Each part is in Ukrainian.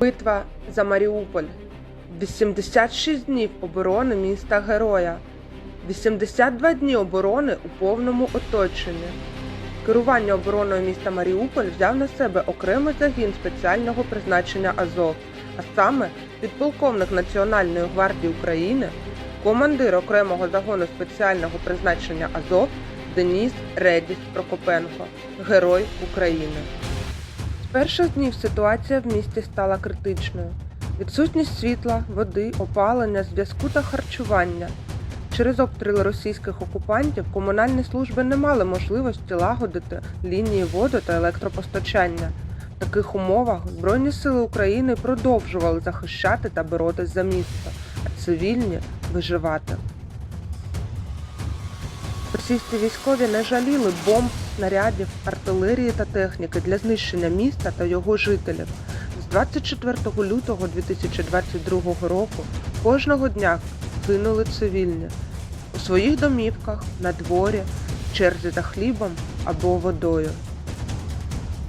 Битва за Маріуполь. 86 днів оборони міста Героя. 82 дні оборони у повному оточенні. Керування обороною міста Маріуполь взяв на себе окремий загін спеціального призначення Азов, а саме підполковник Національної гвардії України, командир окремого загону спеціального призначення Азов Деніс Редіс Прокопенко, Герой України. Перших днів ситуація в місті стала критичною. Відсутність світла, води, опалення, зв'язку та харчування. Через обстріли російських окупантів комунальні служби не мали можливості лагодити лінії воду та електропостачання. В таких умовах Збройні сили України продовжували захищати та боротись за місто, а цивільні виживати. Російські військові не жаліли бомб, снарядів, артилерії та техніки для знищення міста та його жителів. З 24 лютого 2022 року кожного дня гинули цивільні у своїх домівках, на дворі, черзі за хлібом або водою.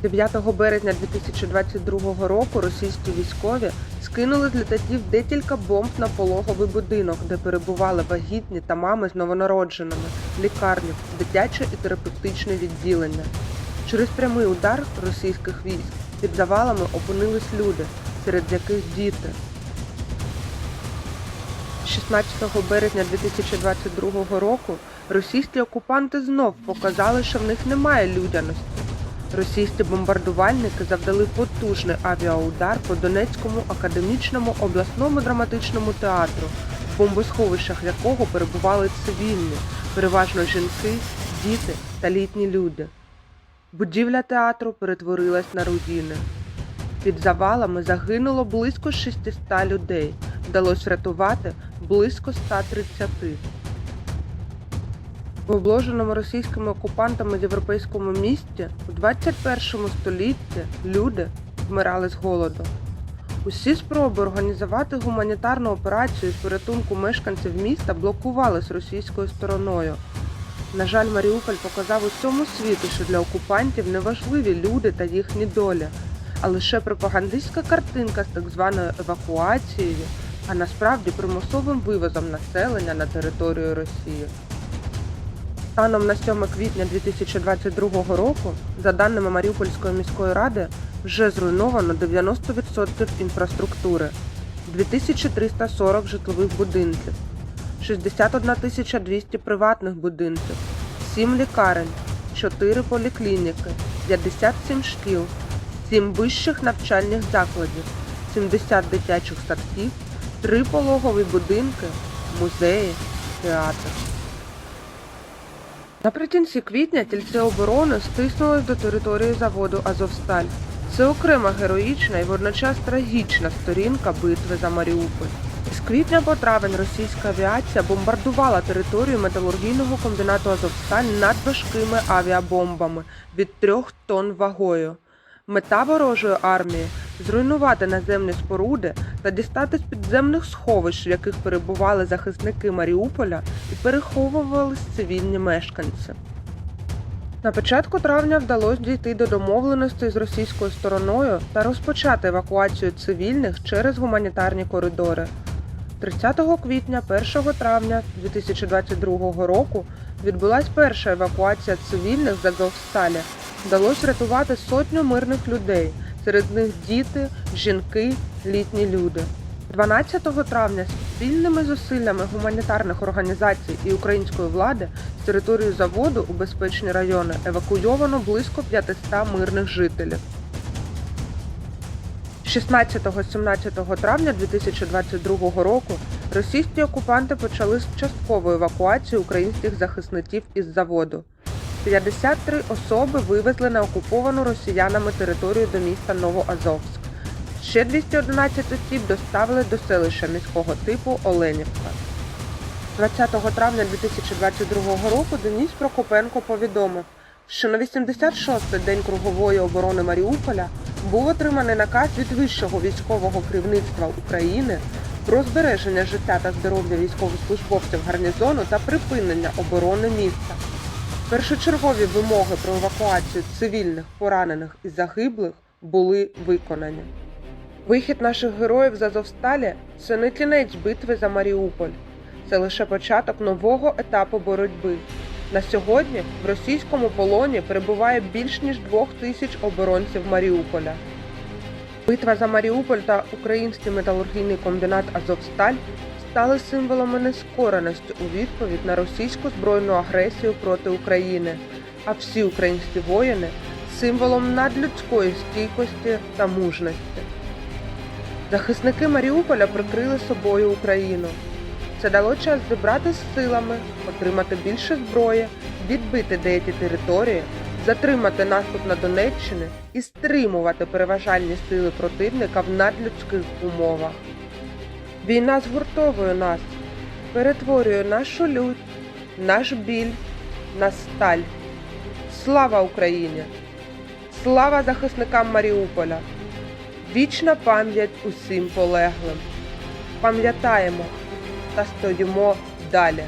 9 березня 2022 року російські військові скинули з літаків декілька бомб на пологовий будинок, де перебували вагітні та мами з новонародженими, лікарню, дитяче і терапевтичне відділення. Через прямий удар російських військ під завалами опинились люди, серед яких діти. 16 березня 2022 року російські окупанти знов показали, що в них немає людяності. Російські бомбардувальники завдали потужний авіаудар по Донецькому академічному обласному драматичному театру, в бомбосховищах якого перебували цивільні, переважно жінки, діти та літні люди. Будівля театру перетворилась на руїни. Під завалами загинуло близько 600 людей. Вдалося врятувати близько 130. В обложеному російськими окупантами європейському місті у 21 столітті люди вмирали з голоду. Усі спроби організувати гуманітарну операцію з порятунку мешканців міста блокувались російською стороною. На жаль, Маріуполь показав усьому світу, що для окупантів не важливі люди та їхні долі, а лише пропагандистська картинка з так званою евакуацією, а насправді примусовим вивозом населення на територію Росії. Станом на 7 квітня 2022 року, за даними Маріупольської міської ради, вже зруйновано 90% інфраструктури, 2340 житлових будинків, 61 200 приватних будинків, 7 лікарень, 4 поліклініки, 57 шкіл, 7 вищих навчальних закладів, 70 дитячих садків, 3 пологові будинки, музеї, театр. Наприкінці квітня тільці оборони стиснулись до території заводу Азовсталь. Це окрема героїчна і водночас трагічна сторінка битви за Маріуполь. З квітня по травень російська авіація бомбардувала територію металургійного комбінату Азовсталь надважкими авіабомбами від трьох тонн вагою. Мета ворожої армії зруйнувати наземні споруди та дістати з підземних сховищ, в яких перебували захисники Маріуполя і переховувались цивільні мешканці. На початку травня вдалося дійти до домовленостей з російською стороною та розпочати евакуацію цивільних через гуманітарні коридори. 30 квітня 1 травня 2022 року відбулася перша евакуація цивільних з Азовсталі. Вдалося врятувати сотню мирних людей, серед них діти, жінки, літні люди. 12 травня спільними зусиллями гуманітарних організацій і української влади з території заводу у безпечні райони евакуйовано близько 500 мирних жителів. 16-17 травня 2022 року російські окупанти почали з евакуації українських захисників із заводу. 53 особи вивезли на окуповану росіянами територію до міста Новоазовськ. Ще 211 осіб доставили до селища міського типу Оленівка. 20 травня 2022 року Деніс Прокопенко повідомив, що на 86-й день кругової оборони Маріуполя був отриманий наказ від вищого військового керівництва України про збереження життя та здоров'я військовослужбовців гарнізону та припинення оборони міста. Першочергові вимоги про евакуацію цивільних, поранених і загиблих були виконані. Вихід наших героїв з Азовсталі це не кінець битви за Маріуполь, це лише початок нового етапу боротьби. На сьогодні в російському полоні перебуває більш ніж двох тисяч оборонців Маріуполя. Битва за Маріуполь та український металургійний комбінат Азовсталь стали символами нескореності у відповідь на російську збройну агресію проти України, а всі українські воїни символом надлюдської стійкості та мужності. Захисники Маріуполя прикрили собою Україну. Це дало час зібрати з силами, отримати більше зброї, відбити деякі території, затримати наступ на Донеччини і стримувати переважальні сили противника в надлюдських умовах. Війна згуртовує нас, перетворює нашу лють, наш біль на сталь. Слава Україні! Слава захисникам Маріуполя! Вічна пам'ять усім полеглим. Пам'ятаємо та стоїмо далі.